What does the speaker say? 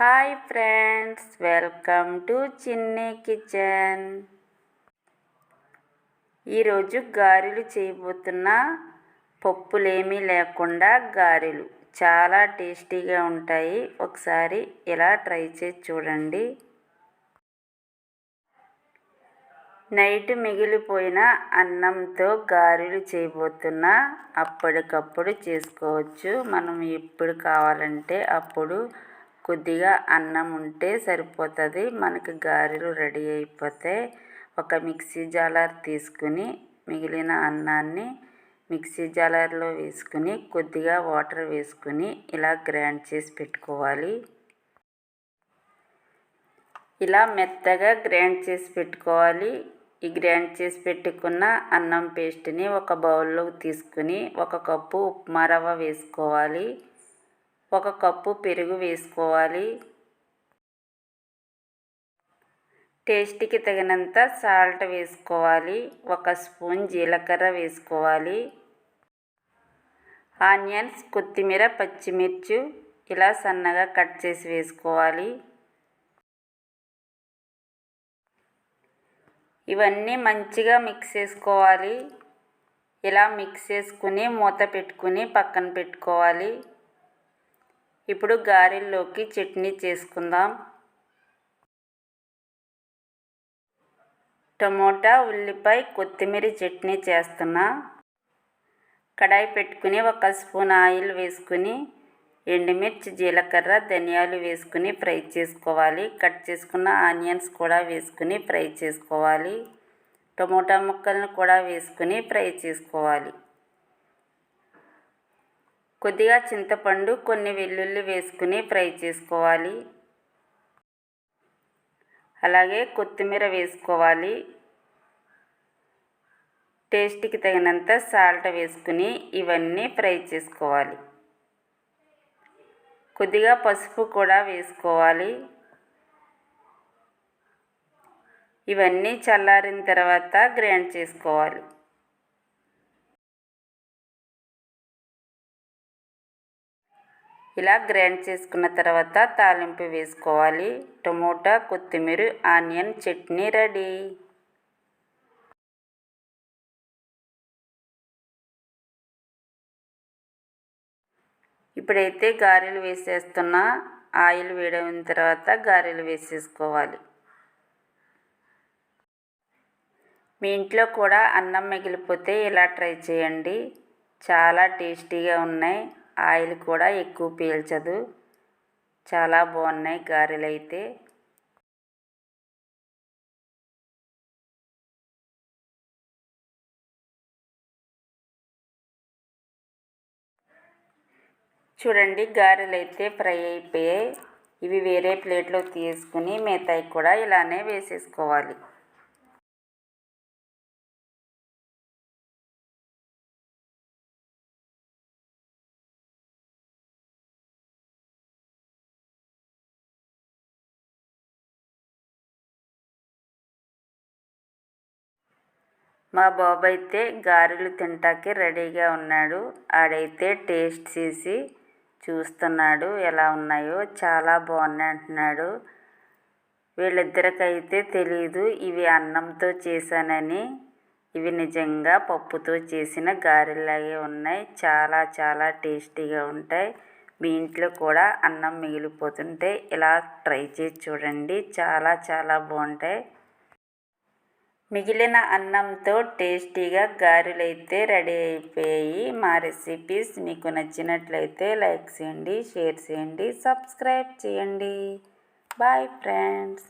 Hi friends welcome to Chinni kitchen. ఈరోజు గారెలు చేయబోతున్న పప్పులేమీ లేకుండా గారెలు చాలా టేస్టీగా ఉంటాయి. ఒకసారి ఇలా ట్రై చేసి చూడండి. నైట్ మిగిలిపోయిన అన్నంతో గారెలు చేయబోతున్నా అప్పటికప్పుడు చేసుకోవచ్చు. మనం ఎప్పుడు కావాలంటే అప్పుడు కొద్దిగా అన్నం ఉంటే సరిపోతుంది. మనకి గారెలు రెడీ అయిపోతే ఒక మిక్సీ జాలర్ తీసుకుని మిగిలిన అన్నాన్ని మిక్సీ జాలర్లో వేసుకుని కొద్దిగా వాటర్ వేసుకుని ఇలా గ్రైండ్ చేసి పెట్టుకోవాలి. ఇలా మెత్తగా గ్రైండ్ చేసి పెట్టుకోవాలి. ఈ గ్రైండ్ చేసి పెట్టుకున్న అన్నం పేస్ట్ని ఒక బౌల్లోకి తీసుకుని ఒక కప్పు ఉప్మా రవ్వ వేసుకోవాలి. ఒక కప్పు పెరుగు వేసుకోవాలి. టేస్ట్కి తగినంత సాల్ట్ వేసుకోవాలి. ఒక స్పూన్ జీలకర్ర వేసుకోవాలి. ఆనియన్స్ కొత్తిమీర పచ్చిమిర్చి ఇలా సన్నగా కట్ చేసి వేసుకోవాలి. ఇవన్నీ మంచిగా మిక్స్ చేసుకోవాలి. ఇలా మిక్స్ చేసుకుని మూత పెట్టుకుని పక్కన పెట్టుకోవాలి. ఇప్పుడు గారెల్లోకి చట్నీ చేసుకుందాం. టమోటా ఉల్లిపాయ కొత్తిమీర చట్నీ చేస్తున్నా. కడాయి పెట్టుకుని ఒక స్పూన్ ఆయిల్ వేసుకుని ఎండుమిర్చి జీలకర్ర ధనియాలు వేసుకుని ఫ్రై చేసుకోవాలి. కట్ చేసుకున్న ఆనియన్స్ కూడా వేసుకుని ఫ్రై చేసుకోవాలి. టమోటా ముక్కలను కూడా వేసుకుని ఫ్రై చేసుకోవాలి. కొద్దిగా చింతపండు కొన్ని వెల్లుల్లి వేసుకుని ఫ్రై చేసుకోవాలి. అలాగే కొత్తిమీర వేసుకోవాలి. టేస్ట్కి తగినంత సాల్ట్ వేసుకుని ఇవన్నీ ఫ్రై చేసుకోవాలి. కొద్దిగా పసుపు కూడా వేసుకోవాలి. ఇవన్నీ చల్లారిన తర్వాత గ్రైండ్ చేసుకోవాలి. ఇలా గ్రైండ్ చేసుకున్న తర్వాత తాలింపు వేసుకోవాలి. టమోటా కొత్తిమీర ఆనియన్ చట్నీ రెడీ. ఇప్పుడైతే గారెలు వేసేస్తున్నా ఆయిల్ వేడైన తర్వాత గారెలు వేసేసుకోవాలి. మీ ఇంట్లో కూడా అన్నం మిగిలిపోతే ఇలా ట్రై చేయండి. చాలా టేస్టీగా ఉన్నాయి. ఆయిల్ కూడా ఎక్కువ పీల్చదు. చాలా బాగున్నాయి గారెలు అయితే చూడండి గారెలు అయితే ఫ్రై అయిపోయాయి. ఇవి వేరే ప్లేట్లో తీసుకుని మిగతాయి కూడా ఇలానే వేసేసుకోవాలి. మా బాబు అయితే గారెలు తింటాకి రెడీగా ఉన్నాడు. ఆడైతే టేస్ట్ చేసి చూస్తున్నాడు ఎలా ఉన్నాయో. చాలా బాగున్నాయి అంటున్నాడు. వీళ్ళిద్దరికైతే తెలియదు ఇవి అన్నంతో చేశానని. ఇవి నిజంగా పప్పుతో చేసిన గారెలాగే ఉన్నాయి. చాలా చాలా టేస్టీగా ఉంటాయి. మీ ఇంట్లో కూడా అన్నం మిగిలిపోతుంటే ఇలా ట్రై చేసి చూడండి. చాలా చాలా బాగుంటాయి. మిగిలిన అన్నంతో టేస్టీగా గారెలైతే రెడీ అయిపోయాయి. మా రెసిపీస్ మీకు నచ్చినట్లయితే లైక్ చేయండి షేర్ చేయండి సబ్స్క్రైబ్ చేయండి. Bye friends.